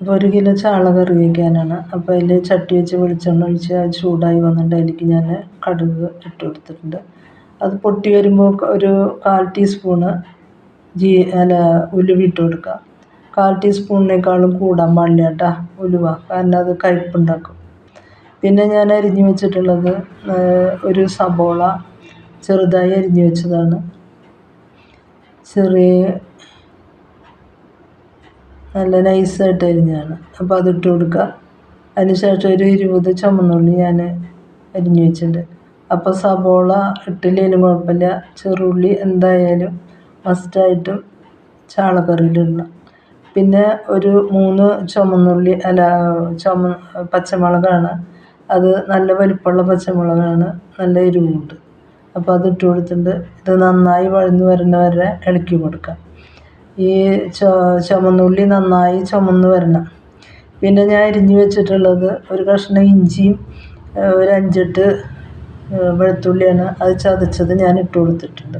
അപ്പോൾ ഒരു കിലോ ചാള വയ്ക്കാനാണ് അപ്പോൾ അതിൽ ചട്ടി വെച്ച് വെളിച്ചെണ്ണ ഒഴിച്ച് അത് ചൂടായി വന്നിട്ട് അതിലേക്ക് ഞാൻ കടുക് ഇട്ട് കൊടുത്തിട്ടുണ്ട്. അത് പൊട്ടി വരുമ്പോൾ ഒരു കാൽ ടീസ്പൂണ് ജീ അല്ല ഉലുവ ഇട്ട് കൊടുക്കുക കാൽ ടീസ്പൂണിനേക്കാളും കൂടാൻ പാടില്ല കേട്ടോ ഉലുവ. കാരണം അത് കയ്പ്പുണ്ടാക്കും. പിന്നെ ഞാൻ അരിഞ്ഞു വെച്ചിട്ടുള്ളത് ഒരു സബോള ചെറുതായി അരിഞ്ഞു വെച്ചതാണ്. ചെറിയ നല്ല നൈസായിട്ട് അരിഞ്ഞതാണ്. അപ്പോൾ അതിട്ട് കൊടുക്കുക അതിന് ശേഷം ഒരു ഇരുപത് ചുമന്നുള്ളി ഞാൻ അരിഞ്ഞ് വെച്ചിട്ടുണ്ട്. അപ്പോൾ സബോള ഇട്ടില്ലെങ്കിലും കുഴപ്പമില്ല. ചെറുള്ളി എന്തായാലും മസ്റ്റായിട്ടും ചാളക്കറിയിലിടണം പിന്നെ ഒരു മൂന്ന് ചുമന്നുള്ളി അല്ല ചുമ പച്ചമുളകാണ്. അത് നല്ല വലിപ്പമുള്ള പച്ചമുളകാണ്. നല്ല എരിവുണ്ട്. അപ്പോൾ അത് ഇട്ട് കൊടുത്തിട്ടുണ്ട്. ഇത് നന്നായി വഴന്ന് വരുന്ന വരെ ഇളക്കി കൊടുക്കാം. ഈ ചുമന്നുള്ളി നന്നായി ചുമന്ന് വരണം. പിന്നെ ഞാൻ അരിഞ്ഞ് വെച്ചിട്ടുള്ളത് ഒരു കഷ്ണം ഇഞ്ചിയും ഒരു അഞ്ചെട്ട് വെളുത്തുള്ളിയാണ്. അത് ചതച്ചത് ഞാൻ ഇട്ട് കൊടുത്തിട്ടുണ്ട്.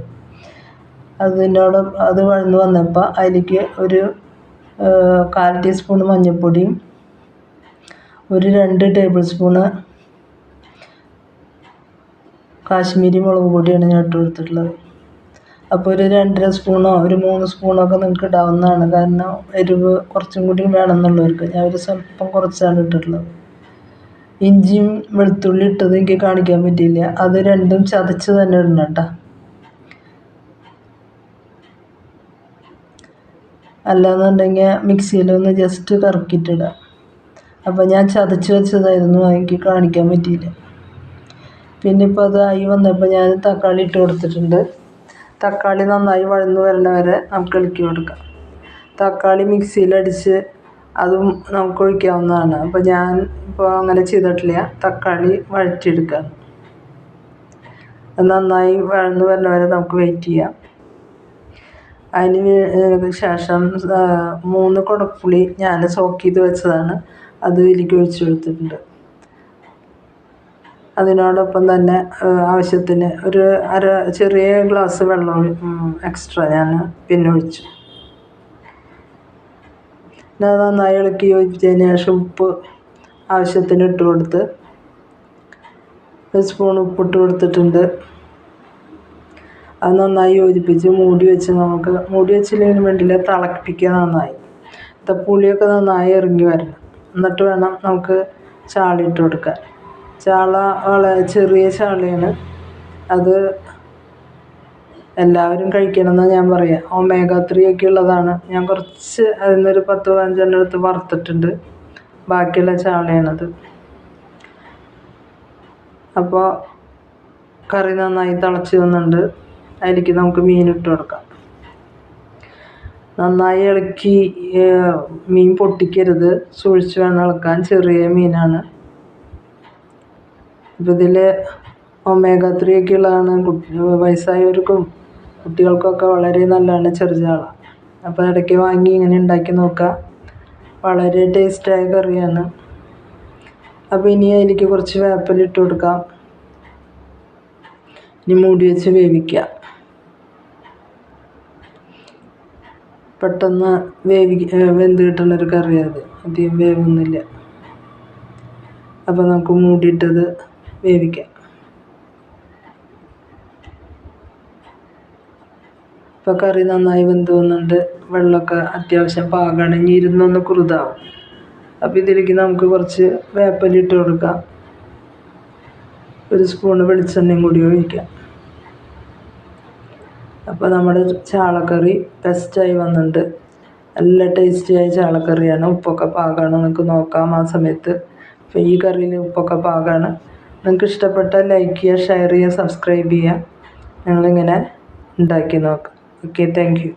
അതിനോട് അത് വഴന്ന് വന്നപ്പോൾ അതിലേക്ക് ഒരു കാൽ ടീസ്പൂൺ മഞ്ഞൾപ്പൊടിയും ഒരു രണ്ട് ടേബിൾ സ്പൂണ് കാശ്മീരി മുളക് പൊടിയാണ് ഞാൻ ഇട്ട് കൊടുത്തിട്ടുള്ളത്. അപ്പോൾ ഒരു രണ്ടര സ്പൂണോ ഒരു മൂന്ന് സ്പൂണോ ഒക്കെ നിങ്ങൾക്ക് ഇടാവുന്നതാണ്. കാരണം എരിവ് കുറച്ചും കൂടി വേണമെന്നുള്ളവർക്ക്. ഞാൻ ഒരു സ്വല്പം കുറച്ചാണ് ഇട്ടിട്ടുള്ളത്. ഇഞ്ചിയും വെളുത്തുള്ളി ഇട്ടത് എനിക്ക് കാണിക്കാൻ പറ്റിയില്ല. അത് രണ്ടും ചതച്ച് തന്നെ ഇടണം കേട്ടോ. അല്ലാന്നുണ്ടെങ്കിൽ മിക്സിയിലൊന്ന് ജസ്റ്റ് കറക്കിയിട്ടിടാം. അപ്പോൾ ഞാൻ ചതച്ച് വെച്ചതായിരുന്നു. എനിക്ക് കാണിക്കാൻ പറ്റിയില്ല. പിന്നെ ഇപ്പോൾ അത് ആയി വന്നപ്പോൾ ഞാൻ തക്കാളി ഇട്ട് കൊടുത്തിട്ടുണ്ട്. തക്കാളി നന്നായി വഴന്ന് വരണ വരെ നമുക്ക് ഇളക്കി കൊടുക്കാം. തക്കാളി മിക്സിയിലടിച്ച് അതും നമുക്ക് ഒഴിക്കാവുന്നതാണ്. അപ്പോൾ ഞാൻ ഇപ്പോൾ അങ്ങനെ ചെയ്തിട്ടില്ല. തക്കാളി വഴറ്റിയെടുക്കാം. നന്നായി വഴന്ന് വരണ വരെ നമുക്ക് വെയിറ്റ് ചെയ്യാം. അതിന് ശേഷം മൂന്ന് കുടപ്പുളി ഞാൻ സോക്ക് ചെയ്ത് വെച്ചതാണ്. അത് ഇതിലേക്ക് ഒഴിച്ച് കൊടുത്തിട്ടുണ്ട്. അതിനോടൊപ്പം തന്നെ ആവശ്യത്തിന് ഒരു അര ചെറിയ ഗ്ലാസ് വെള്ളം എക്സ്ട്രാ ഞാൻ പിന്നെ ഒഴിച്ചു പിന്നെ അത് നന്നായി ഇളക്കി യോജിച്ചതിന് ശേഷം ഉപ്പ് ആവശ്യത്തിന് ഇട്ട് കൊടുത്ത് ഒരു സ്പൂൺ ഉപ്പിട്ട് കൊടുത്തിട്ടുണ്ട്. അത് നന്നായി യോജിപ്പിച്ച് മൂടി വെച്ച് നമുക്ക് മൂടി വെച്ചില്ലെങ്കിലും വേണ്ടില്ല തിളപ്പിക്കുക നന്നായി. പുളിയൊക്കെ നന്നായി ഇറങ്ങി വരണം. എന്നിട്ട് വേണം നമുക്ക് ചാളിയിട്ട് കൊടുക്കാൻ. ചാള വളരെ ചെറിയ ചാളയാണ്. അത് എല്ലാവരും കഴിക്കണം എന്നാണ് ഞാൻ പറയുക ഒമേഗ ത്രീ ഒക്കെ ഉള്ളതാണ്. ഞാൻ കുറച്ച് അതിൽ നിന്നൊരു പത്ത് പതിനഞ്ചെണ്ണം എടുത്ത് വറുത്തിട്ടുണ്ട്. ബാക്കിയുള്ള ചാളയാണത്. അപ്പോൾ കറി നന്നായി തിളച്ച് വന്നിട്ടുണ്ട്. അതിലേക്ക് നമുക്ക് മീൻ ഇട്ട് കൊടുക്കാം. നന്നായി ഇളക്കി മീൻ പൊട്ടിക്കരുത്. സൂക്ഷിച്ച് വേണം ഇളക്കാൻ. ചെറിയ മീനാണ്. ഇപ്പം ഇതിൽ ഒമേഗ ത്രീ ഒക്കെ ഉള്ളതാണ് വയസ്സായവർക്കും കുട്ടികൾക്കൊക്കെ വളരെ നല്ലതാണ് ചെറുചാള. അപ്പോൾ ഇടയ്ക്ക് വാങ്ങി ഇങ്ങനെ ഉണ്ടാക്കി നോക്കുക വളരെ ടേസ്റ്റായ കറിയാണ്. അപ്പോൾ ഇനി അതിലേക്ക് കുറച്ച് വേപ്പലിട്ട് കൊടുക്കാം. ഇനി മൂടി വെച്ച് വേവിക്കുക പെട്ടെന്ന് വേവി വെന്ത് കിട്ടുന്നൊരു കറിയാണ് അത്. അധികം വേവൊന്നുമില്ല. അപ്പോൾ നമുക്ക് മൂടിയിട്ടത് വേവിക്കാം. ഇപ്പോൾ കറി നന്നായി വെന്ത് വന്നുണ്ട് വെള്ളമൊക്കെ അത്യാവശ്യം പാകമാണ് ഇരുന്നൊന്ന് കുറുതാവും. അപ്പോൾ ഇതിലേക്ക് നമുക്ക് കുറച്ച് വേപ്പലിട്ട് കൊടുക്കാം. ഒരു സ്പൂണ് വെളിച്ചെണ്ണയും കൂടി ഒഴിക്കാം. അപ്പോൾ നമ്മുടെ ചാളക്കറി ബെസ്റ്റായി വന്നിട്ടുണ്ട്. നല്ല ടേസ്റ്റിയായ ചാളക്കറിയാണ്. ഉപ്പൊക്കെ പാകമാണ് നിങ്ങൾക്ക് നോക്കാം ആ സമയത്ത്. അപ്പോൾ ഈ കറിയിൽ ഉപ്പൊക്കെ പാകമാണ് നിങ്ങൾക്ക് ഇഷ്ടപ്പെട്ടാൽ ലൈക്ക് ചെയ്യുക ഷെയർ ചെയ്യുക സബ്സ്ക്രൈബ് ചെയ്യുക. ഞങ്ങളിങ്ങനെ ഉണ്ടാക്കി നോക്കാം. Okay thank you